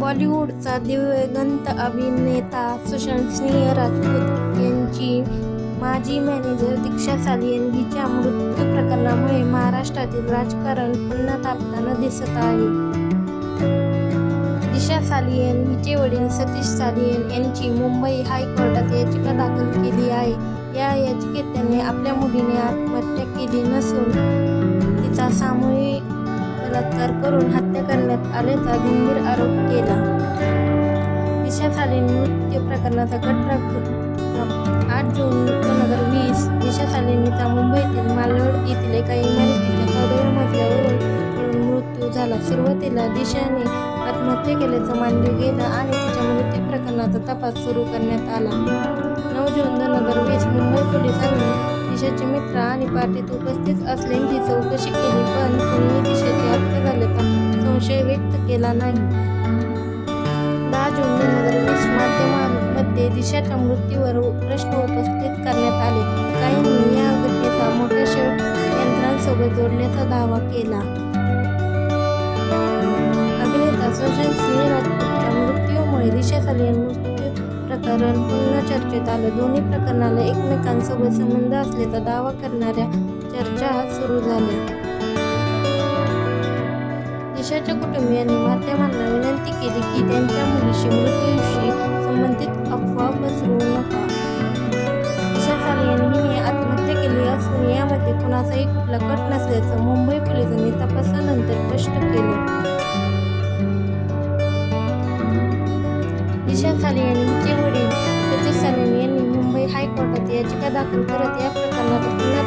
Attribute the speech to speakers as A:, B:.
A: बॉलिवूडचा दिवंगत अभिनेता सुशांत सिंह राजपूत यांची माजी मॅनेजर दीक्षा सालियन हिच्या मृत्यू प्रकरणामुळे महाराष्ट्रातील राजकारण पुन्हा तापताना दिसत आहे. दिशा सालियन हिचे वडील सतीश सालियन यांची मुंबई हायकोर्टात याचिका दाखल केली आहे. या याचिकेत त्यांनी आपल्या मुलीने आत्महत्या केली नसून बलात्कार करून हत्या करण्यात आल्याचा गंभीर आरोप केला. दिशा नृत्य मृत्यू प्रकरणाचा घटना आठ जून दोन हजार वीस दिशाशालिनीचा मुंबईतील मालवड येथील एका इमारतीच्या चौदाव्या मजल्यावरून मृत्यू झाला. सुरुवातीला दिशाने आत्महत्या केल्याचं मानले गेलं आणि तिच्या मृत्यू प्रकरणाचा तपास सुरू करण्यात आला. नऊ जून दोन हजार वीस मुंबई दिशाचे मित्र आणि पार्टीत उपस्थित असल्याची चौकशी केली पण कोणीही दिशेचे हत्या झाल्याचा संशय व्यक्त केला नाही. दहा जून दोन हजार वीस माध्यमांमध्ये दिशाच्या मृत्यूवर प्रश्न उपस्थित करण्यात आले. काहींनी या घटनेचा मोठ्या यंत्रांसोबत जोडण्याचा दावा केला. अभिनेता सुशांत सिंह राजपूतच्या मृत्यूमुळे दिशा सालियन प्रकरण पुन्हा चर्चेत आलं. दोन्ही प्रकरणाला एकमेकांसोबत संबंध असल्याचा दावा करणाऱ्या चर्चा सुरू झाल्या दिशाच्या कुटुंबियांनी माध्यमांना विनंती केली की त्यांच्या मुलीशी मृत्यूशी संबंधित अफवा पसरवू नका. दिशा आत्महत्या केली असून यामध्ये कुणाचाही कुठला कट नसल्याचं मुंबई पोलिसांनी तपासानंतर स्पष्ट केलं. दिशा सालियन हिचे वडील सतीश सालियन यांनी मुंबई हायकोर्टात याचिका दाखल करत या प्रकरणाचा पुन्हा